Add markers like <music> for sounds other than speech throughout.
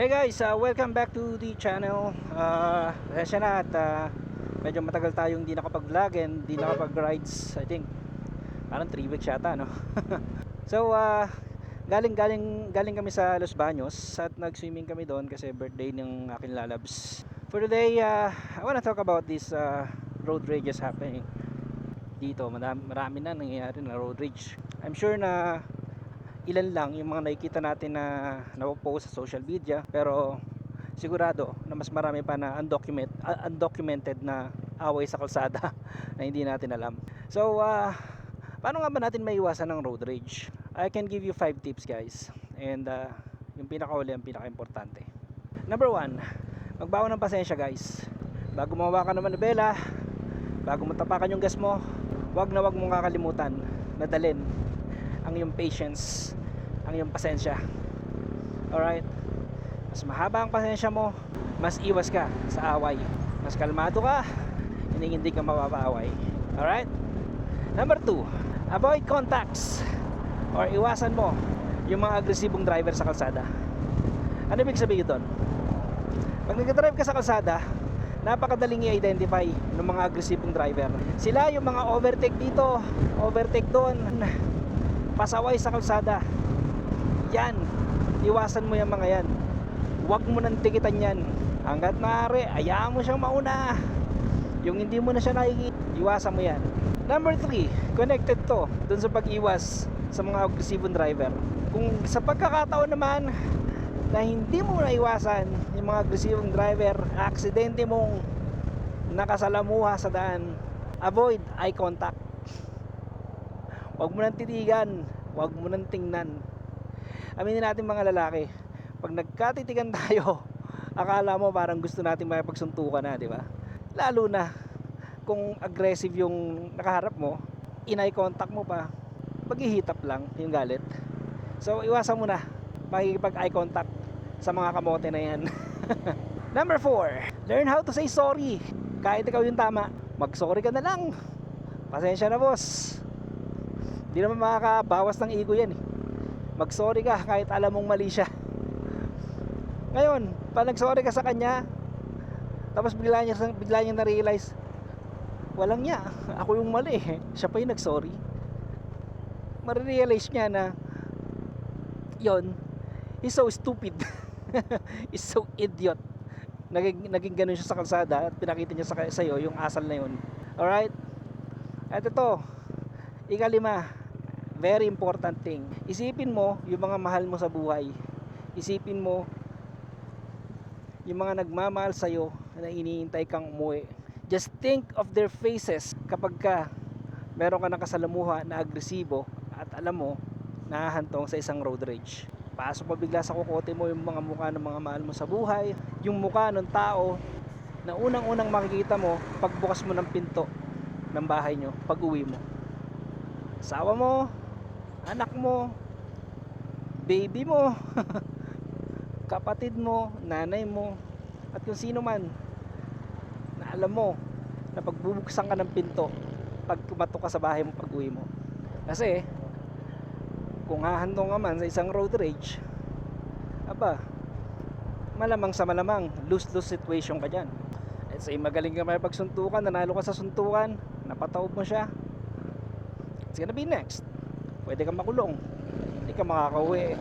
Hey guys, uh, welcome back to the channel. Uh, pasensya na at uh, medyo matagal tayong hindi nakapag-vlog and hindi nakapag-rides. I think parang 3 weeks yata, no? <laughs> so, uh, galing galing galing kami sa Los Baños at nag-swimming kami doon kasi birthday ng aking lalabs. For today, uh, I wanna talk about this uh, road rages happening dito. Marami, marami na nangyayari na road rage. I'm sure na ilan lang yung mga nakikita natin na napopost sa social media pero sigurado na mas marami pa na undocument, uh, undocumented na away sa kalsada <laughs> na hindi natin alam. So, uh, paano nga ba natin maiwasan ng road rage? I can give you 5 tips guys. And uh, yung pinakauli ang pinaka-importante. Number 1, magbawa ng pasensya guys. Bago mawawa ka ng manibela, bago matapakan yung gas mo, wag na wag mong kakalimutan na dalin ang iyong patience, ang iyong pasensya. Alright? Mas mahaba ang pasensya mo, mas iwas ka sa away. Mas kalmado ka, hindi hindi ka mapapaaway. Alright? Number 2, avoid contacts or iwasan mo yung mga agresibong driver sa kalsada. Ano ibig sabihin doon? Pag nag-drive ka sa kalsada, napakadaling i-identify ng mga agresibong driver. Sila yung mga overtake dito, overtake doon, pasaway sa kalsada. Yan, iwasan mo yung mga yan. Huwag mo nang tikitan yan. Hanggat maaari, ayaan mo siyang mauna. Yung hindi mo na siya nakikita, iwasan mo yan. Number 3, connected to dun sa pag-iwas sa mga agresibong driver. Kung sa pagkakataon naman na hindi mo naiwasan yung mga agresibong driver, aksidente mong nakasalamuha sa daan, avoid eye contact. Huwag mo nang titigan, huwag mo nang tingnan. Aminin natin mga lalaki, pag nagkatitigan <laughs> tayo, akala mo parang gusto natin makipagsuntukan na, di ba? Lalo na kung aggressive yung nakaharap mo, in-eye contact mo pa, maghihitap lang yung galit. So, iwasan mo na makikipag eye contact sa mga kamote na yan. <laughs> Number 4, learn how to say sorry. Kahit ikaw yung tama, mag-sorry ka na lang. Pasensya na boss. Hindi naman makakabawas ng ego yan eh. Mag-sorry ka kahit alam mong mali siya. Ngayon, pag nag-sorry ka sa kanya, tapos bigla niya, bigla niya na-realize, walang niya, <laughs> ako yung mali eh. Siya pa yung nag-sorry. Marirealize niya na, yon he's so stupid. <laughs> he's so idiot. Naging, naging ganun siya sa kalsada at pinakita niya sa sa'yo yung asal na yun. Alright? At ito, ikalima, very important thing. Isipin mo yung mga mahal mo sa buhay. Isipin mo yung mga nagmamahal sa'yo na iniintay kang umuwi. Just think of their faces kapag ka meron ka nakasalamuha na agresibo at alam mo nahahantong sa isang road rage. Pasok mo bigla sa kukote mo yung mga mukha ng mga mahal mo sa buhay, yung mukha ng tao na unang-unang makikita mo pagbukas mo ng pinto ng bahay nyo pag uwi mo. Asawa mo, anak mo, baby mo, <laughs> kapatid mo, nanay mo, at kung sino man na alam mo na pagbubuksan ka ng pinto pag kumatok ka sa bahay mo pag uwi mo. Kasi, kung hahantong ka man sa isang road rage, aba, malamang sa malamang, lose-lose situation ka dyan. Let's say, magaling ka may pagsuntukan, nanalo ka sa suntukan, napataob mo siya, it's gonna be next. Pwede kang makulong. Hindi ka makakauwi.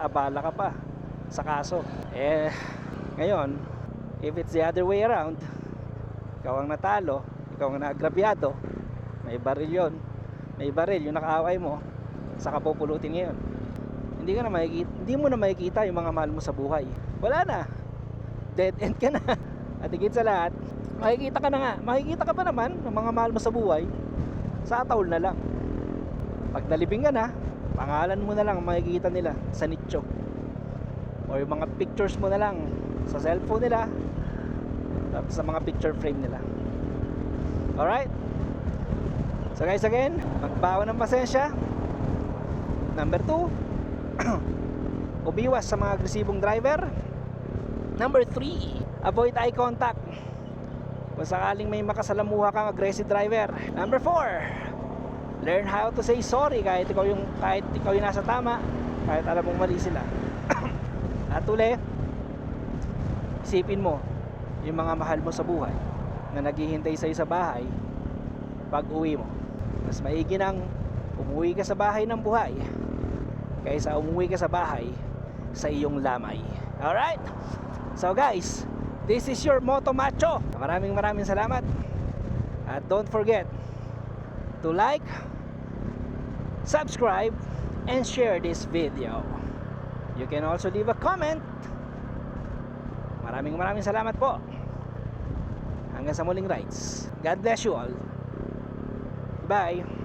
Abala ka pa sa kaso. Eh, ngayon, if it's the other way around, ikaw ang natalo, ikaw ang naagrabyado, may baril yon may baril yung nakaaway mo, saka pupulutin ngayon. Hindi ka na makikita, hindi mo na makikita yung mga mahal mo sa buhay. Wala na. Dead end ka na. <laughs> At higit sa lahat, makikita ka na nga, makikita ka pa naman ng mga mahal mo sa buhay sa ataul na lang. Pag nalibing ka na, pangalan mo na lang ang makikita nila sa nicho. O yung mga pictures mo na lang sa cellphone nila sa mga picture frame nila. Alright? So guys again, magbawa ng pasensya. Number 2, <clears throat> umiwas sa mga agresibong driver. Number 3, avoid eye contact. Kung sakaling may makasalamuha kang aggressive driver. Number 4, learn how to say sorry kahit ikaw yung kahit ikaw yung nasa tama, kahit alam mong mali sila. <clears throat> At uli, isipin mo yung mga mahal mo sa buhay na naghihintay sa'yo sa bahay pag uwi mo. Mas maigi nang umuwi ka sa bahay ng buhay kaysa umuwi ka sa bahay sa iyong lamay. Alright? So guys, this is your Moto Macho. Maraming maraming salamat. At don't forget to like, subscribe, and share this video. You can also leave a comment. Maraming maraming salamat po. Hanggang sa muling rides. God bless you all. Bye.